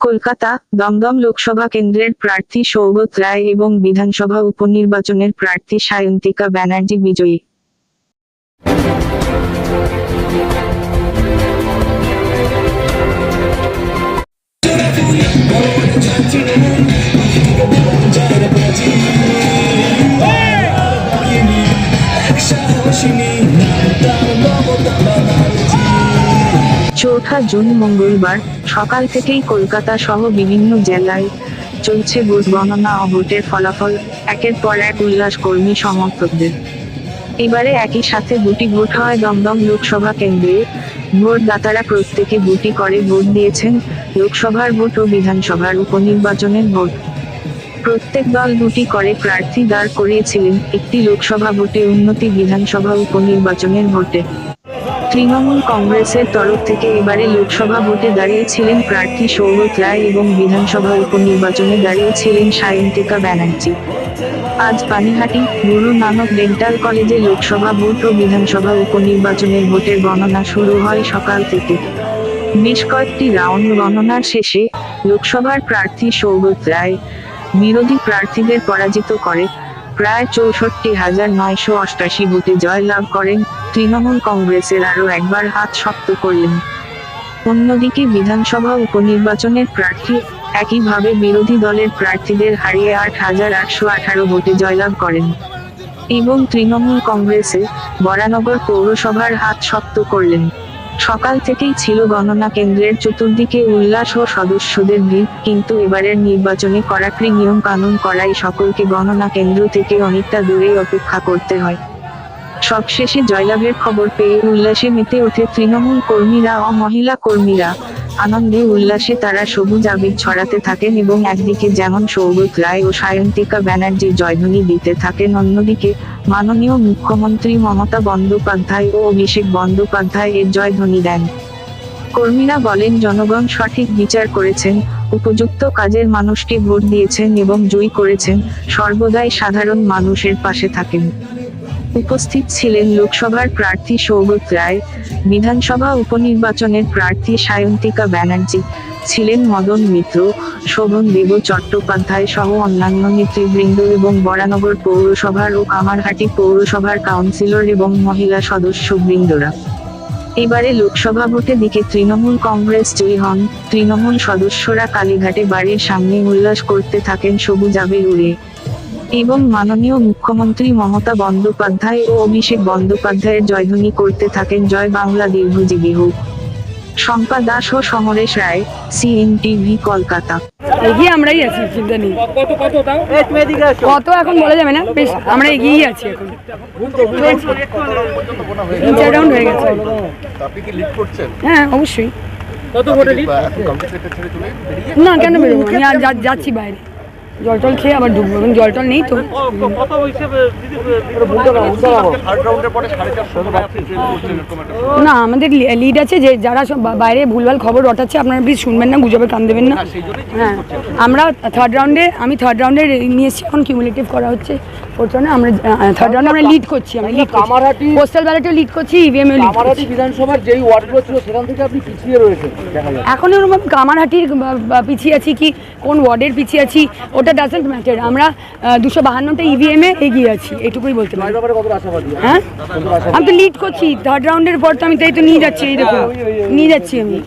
কলকাতা দমদম লোকসভা কেন্দ্রের প্রার্থী সৌগত রায় এবং বিধানসভা উপনির্বাচনের প্রার্থী সায়ন্তিকা ব্যানার্জি বিজয়ী। চৌঠা জুন মঙ্গলবার সকাল থেকেই কলকাতা সহ বিভিন্ন জেলায় চলছে ভোট গণনা ও ভোটের ফলাফল, একের পর এক উল্লাস কর্মী সমর্থকদের। এবারে একই সাথে দুটি ভোট হয় দমদম লোকসভা কেন্দ্রে। ভোটদাতারা প্রত্যেকে দুটি করে ভোট দিয়েছেন লোকসভার ভোট ও বিধানসভার উপনির্বাচনের ভোট। প্রত্যেক দল দুটি করে প্রার্থী দাঁড় করিয়েছিলেন একটি লোকসভা ভোটে উন্নতি বিধানসভা উপনির্বাচনের ভোটে। তৃণমূল কংগ্রেসের তরফ থেকে এবারে লোকসভা ভোটে দাঁড়িয়েছিলেন প্রার্থী সৌরভ রায় এবং বিধানসভা উপনির্বাচনে দাঁড়িয়েছিলেন সায়ন্তিকা ব্যানার্জি। আজ পানিহাটি, গুরু নানক ডেন্টাল কলেজে লোকসভা ভোট ও বিধানসভা উপনির্বাচনের ভোটের গণনা শুরু হয় সকাল থেকে। বেশ কয়েকটি রাউন্ড গণনার শেষে লোকসভার প্রার্থী সৌগত রায় বিরোধী প্রার্থীদের পরাজিত করে। প্রায় চৌষট্টি হাজার নয়শো অষ্টাশি ভোটে জয়লাভ করেন তৃণমূল কংগ্রেসের আরও একবার হাত শক্ত করলেন। অন্যদিকে বিধানসভা উপনির্বাচনের প্রার্থী একইভাবে বিরোধী দলের প্রার্থীদের হারিয়ে আট হাজার আটশো আঠারো ভোটে জয়লাভ করেন। এবং তৃণমূল কংগ্রেসে বরানগর পৌরসভার হাত শক্ত করলেন। সকাল থেকেই ছিল গণনা কেন্দ্রের চতুর্দিকে উল্লাস ও সদস্যদের ভিড়, কিন্তু এবারের নির্বাচনে কড়াকড়ি নিয়ম কানুন করাই সকলকে গণনা কেন্দ্র থেকে অনেকটা দূরেই অপেক্ষা করতে হয়। সবশেষে জয়লাভের খবর পেয়ে উল্লাসে মেতে ওঠে তৃণমূল কর্মীরা ও মহিলা কর্মীরা। আনন্দে উল্লাসে তারা সবুজ আবির ছড়াতে থাকেন এবং একদিকে যেমন সৌগত রায় ও সায়ন্তিকা ব্যানার্জির জয়ধ্বনি দিতে থাকেন, অন্যদিকে মাননীয় মুখ্যমন্ত্রী মমতা বন্দ্যোপাধ্যায় ও অভিষেক বন্দ্যোপাধ্যায় এর জয়ধ্বনি দেন। কর্মীরা বলেন, জনগণ সঠিক বিচার করেছেন, উপযুক্ত কাজের মানুষকে ভোট দিয়েছেন এবং জয়ী করেছেন। সর্বদাই সাধারণ মানুষের পাশে থাকেন। উপস্থিত ছিলেন লোকসভার প্রার্থী সৌগত রায়, বিধানসভা উপনির্বাচনের প্রার্থী সায়ন্তিকা ব্যানার্জি, ছিলেন মদন মিত্র, শোভন দেব চট্টোপাধ্যায় সহ অন্যান্য নেতৃবৃন্দ এবং বরানগর পৌরসভার ও কামারহাটি পৌরসভার কাউন্সিলর এবং মহিলা সদস্যবৃন্দরা। এবারে লোকসভা ভোটে দিকে তৃণমূল কংগ্রেস জয়ী হন। তৃণমূল সদস্যরা কালীঘাটে বাড়ির সামনে উল্লাস করতে থাকেন সবুজ আবির উড়ে। এবং মাননীয় মুখ্যমন্ত্রী মমতা বন্দ্যোপাধ্যায় ও অভিষেক বন্দ্যোপাধ্যায়ের জয়ধ্বনি করতে থাকেন জয় বাংলা দীর্ঘজীবী হোক। শম্পা দাস ও সমরেশ রায় সিএনটিভি কলকাতা। এগিয়ে আমরাই আছি চিন্তা নেই। কত এখন বলা যাবে না বেশ আমরা এগিয়েই আছি এখন। তিন চার রাউন্ড হয়ে গেছে। হ্যাঁ অবশ্যই। না কেন বেরোবো? আমি আর যাচ্ছি বাইরে। জল টল খেয়ে আবার ঢুকবো এবং জল টল নেই তো। না আমাদের লিড আছে যে যারা সব বাইরে ভুলভাল খবর রটাচ্ছে আপনারা প্লিজ শুনবেন না গুজবে কান দেবেন না। হ্যাঁ আমরা থার্ড রাউন্ডে আমি থার্ড রাউন্ডে নিয়ে এসেছি এখন কিউমুলেটিভ করা হচ্ছে। ফোর্থ রাউন্ডে আমরা থার্ড রাউন্ডে আমরা লিড করছি আমরা লিড কামারহাটি- পোস্টাল ব্যালটে লিড করছি ইভিএম লিড আমারাটি বিধানসভার যেই ওয়ার্ডগুলো ছিল সেখান থেকে আপনি পিছিয়ে রয়েছেন এখন ওরকম কামারহাটির পিছিয়ে আছি কি কোন ওয়ার্ডের পিছিয়ে আছি ওটা ডাজেন্ট ম্যাটার আমরা দুশো বাহান্নটা ইভিএম এ এগিয়ে আছি এটুকুই বলতে পারি হ্যাঁ আমি তো লিড করছি থার্ড রাউন্ডের পর তো আমি তাই তো নিয়ে যাচ্ছি এই দেখুন নিয়ে যাচ্ছি আমি